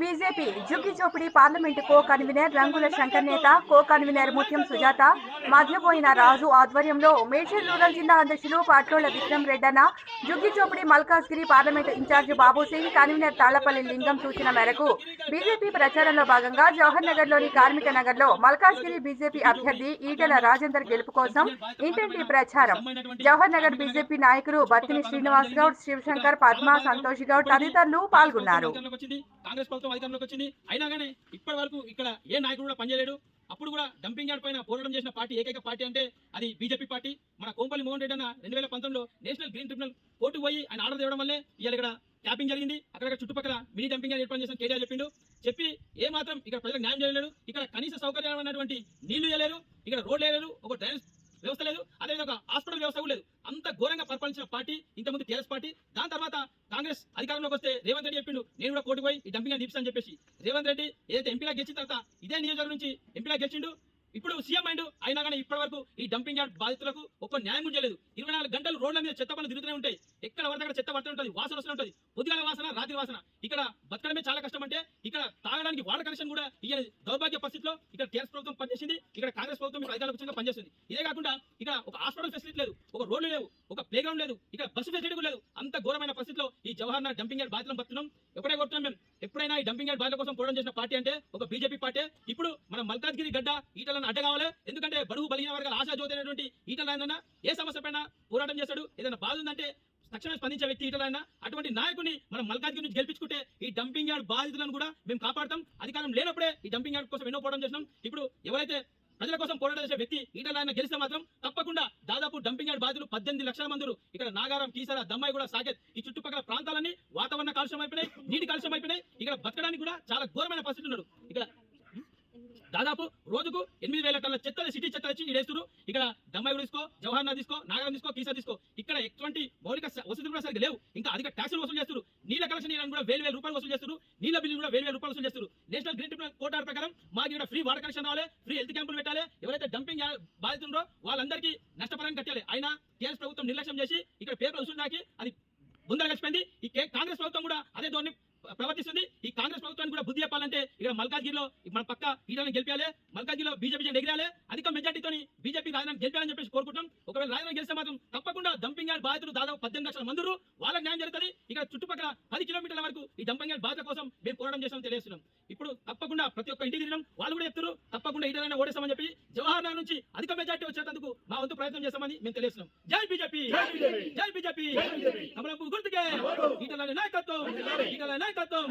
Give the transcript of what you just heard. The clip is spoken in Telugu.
బీజేపీ జుగ్గి చోపిడి parliament co convener Rangula Shankar నేత కో కన్వీనర్ ముత్యం సుజాత మధ్యపోయిన రాజు ఆధ్వర్యంలో మేడ్చల్ రూరల్ జిల్లా అధ్యక్షులు పాట్రోళ్ళ విక్రమ్ రెడ్డన్న జుగ్గి చోపిడి Malkajgiri parliament incharge Babusingh convener Tallapalli Lingam సూచన మేరకు బీజేపీ ప్రచారంలో భాగంగా జవహర్ నగర్లోని కార్మిక నగర్లో మల్కాజ్గిరి బీజేపీ అభ్యర్థి ఈటెల రాజేందర్ గెలుపు కోసం ఇంటింటి ప్రచారం. జవహర్ నగర్ బీజేపీ నాయకులు బత్తిని శ్రీనివాస్ గౌడ్ శివశంకర్ పద్మ సంతోష్ గౌడ్ తదితరులు పాల్గొన్నారు. కాంగ్రెస్ ప్రభుత్వం అధికారంలోకి వచ్చింది. అయినా కానీ ఇప్పటి వరకు ఇక్కడ ఏ నాయకుడు కూడా పనిచేయలేడు. అప్పుడు కూడా డంపింగ్ యార్డ్ పైన పోరాటం చేసిన పార్టీ ఏకైక పార్టీ అంటే అది బీజేపీ పార్టీ. మన కోంపల్లి మోహన్ రెడ్డి అన్న రెండు వేల పంతొమ్మిదిలో నేషనల్ గ్రీన్ ట్రిబ్యునల్ కోర్టుకు పోయి ఆయన ఆర్డర్ ఇవ్వడం వల్లే ఇవాళ ఇక్కడ ట్యాపింగ్ జరిగింది. అక్కడ చుట్టుపక్కల మినీ డంపింగ్ యార్డ్ ఏర్పాటు చేసిన కేటీఆర్ చెప్పిండు. చెప్పి ఏ మాత్రం ఇక్కడ ప్రజలకు న్యాయం చేయలేరు ఇక్కడ కనీస సౌకర్యాలు అన్నటువంటి నీళ్ళు వేయలేరు ఇక్కడ రోడ్లు వేయలేరు. ఒక డ్రైనేజ్ వ్యవస్థ లేదు. అదేవిధంగా ఒక హాస్పిటల్ వ్యవస్థ కూడా లేదు. పరిపాలించిన పార్టీ ఇంతకుముందు టీఆర్ఎస్ పార్టీ దాని తర్వాత కాంగ్రెస్ అధికారంలోకి వస్తే రేవంత్ రెడ్డి చెప్పిండు నేను కూడా కోర్టు పోయి ఈ డంపింగ్ తీపిస్తాను చెప్పేసి. రేవంత్ రెడ్డి ఏదైతే ఎంపీగా గెలిచిన తర్వాత ఇదే నియోజకవర్గం నుంచి ఎంపీగా గెలిచిండు. ఇప్పుడు సీఎం అయిండు అయినా కానీ ఇప్పటి వరకు ఈ డంపింగ్ యార్డ్ బాధితులకు ఒక్క న్యాయం చేయలేదు. ఇరవై నాలుగు గంటలు రోడ్ల మీద చెత్త పనులు తిరుగుతూనే ఉంటాయి. ఎక్కడ పడితే అక్కడ చెత్త పడుతూ ఉంటుంది వాసన వస్తూ ఉంటుంది. పొద్దుగాల వాసన రాత్రి వాసన. ఇక్కడ బతకడమే చాలా కష్టం అంటే ఇక్కడ తాగడానికి వాటర్ కనెక్షన్ కూడా ఇయ్యని దౌర్భాగ్య పరిస్థితిలో ఇక్కడ టీఆర్ఎస్ ప్రభుత్వం పనిచేసింది ఇక్కడ కాంగ్రెస్ ప్రభుత్వం ఇక్కడ అధికారులకు పనిచేస్తుంది. ఇదే కాకుండా ఇక్కడ ఒక హాస్పిటల్ ఫెసిలిటీ లేదు ఒక రోడ్లు లేవు. ప్లే గ్రౌండ్ లేదు. ఇక్కడ బస్సు ఫెసిలిటీ కూడా లేదు. అంత ఘోరమైన పరిస్థితిలో ఈ జవహర్ నగర్ డంపింగ్ యార్డ్ బాధితులను బతున్నాం ఎప్పుడే కొడుతున్నాం మేము. ఎప్పుడైనా ఈ డంపింగ్ యార్డ్ బాధితుల కోసం పోరాటం చేసిన పార్టీ అంటే ఒక బీజేపీ పార్టీ. ఇప్పుడు మన మల్కాజ్గిరి గడ్డ ఈటలను అడ్డ కావాలి? ఎందుకంటే బడుగు బలిగిన వర్గాల ఆశా జ్యోతి అయినటువంటి ఈటల ఆయన ఏ సమస్య పైన పోరాటం చేస్తాడు. ఏదైనా బాధ ఉందంటే తక్షణమే స్పందించే వ్యక్తి ఈటలైనా అటువంటి నాయకుని మనం మల్కాజ్గిరి నుంచి గెలిపించుకుంటే ఈ డంపింగ్ యార్డ్ బాధితులను కూడా మేము కాపాడతాం. అధికారం లేనప్పుడే ఈ డంపింగ్ యార్డ్ కోసం ఎన్నో పోరాటం చేసినాం. ఇప్పుడు ఎవరైతే ప్రజల కోసం పోరాటం చేసే వ్యక్తి ఈటలైనా గెలిస్తే మాత్రం తప్ప బాధితులు పద్దెనిమిది లక్షల మంది ఇక్కడ నాగారం కీసర దమ్మాయి కూడా సాకేత్ ఈ చుట్టుపక్కల ప్రాంతాలన్నీ వాతావరణ కాలుష్యం అయిపోయినాయి నీటి కాలుష్యం అయిపోయినాయి. ఇక్కడ బతకడానికి కూడా చాలా ఘోరమైన పరిస్థితులు ఉన్నారు ఇక్కడ దాదాపు రోజుకు ఎనిమిది వేల టన్నుల చెత్త సిటీ చెత్త వచ్చి ఇడేస్తున్నారు ఇక్కడ దమ్మాయి కూడా తీసుకో జవహర్ నగర్ తీసుకో నాగరం తీసుకో కీసా తీసుకో. ఇక్కడ ఎటువంటి మౌలిక వసతులు కూడా సరిగ్గా లేవు. ఇంకా అధిక ట్యాక్సులు వసూలు చేస్తారు నీళ్ళ కలెక్షన్ నీళ్ళని కూడా వేలు వేల రూపాయలు వసూలు చేస్తారు నీళ్ళ బిల్లు కూడా వేలు వేల రూపాయలు వసూలు చేస్తారు నేషనల్ గ్రీన్ ట్రిబ్యునల్ కోర్టు ప్రకారం మాకు ఇక్కడ ఫ్రీ వాటర్ కనెక్షన్ రావాలి ఫ్రీ హెల్త్ క్యాంపులు పెట్టాలి. ఎవరైతే డంపింగ్ బాధితుందో వాళ్ళందరికీ నష్టపరం కట్టాలి అయినా ఇక్కడ మల్కాజ్గిరిలో మన పక్క ఈటలను గెలిపాలి మల్కాజ్గిరిలో బీజేపీ జెండా ఎగిరాలి అధిక మెజార్టీతో బీజేపీ రాజధాని గెలిపాలని చెప్పేసి కోరుకుంటాం ఒకవేళ రాజధాని గెలిస్తే మాత్రం తప్పకుండా డంపింగ్ యార్డ్ బాధితులు దాదాపు పద్దెనిమిది లక్షల మందురు వాళ్ళకి న్యాయం జరుగుతుంది. ఇక్కడ చుట్టుపక్కల పది కిలోమీటర్ల వరకు ఈ డంపింగ్ యార్డ్ బాధితుల కోసం మేము పోరాటం చేస్తామని తెలియజేస్తున్నాం. ఇప్పుడు తప్పకుండా ప్రతి ఒక్క ఇంటికి తిరిగినాం. వాళ్ళు కూడా చెప్తారు తప్పకుండా ఈటలైనా ఓడేస్తామని చెప్పి జవహర్ నగర్ నుంచి అధిక మెజార్టీ వచ్చేందుకు మా వంతు ప్రయత్నం చేస్తామని మేము తెలియజేస్తున్నాం. జై బీజేపీ! జై బీజేపీ! గుర్తుకే! ఈటల నాయకత్వం! ఈటల నాయకత్వం!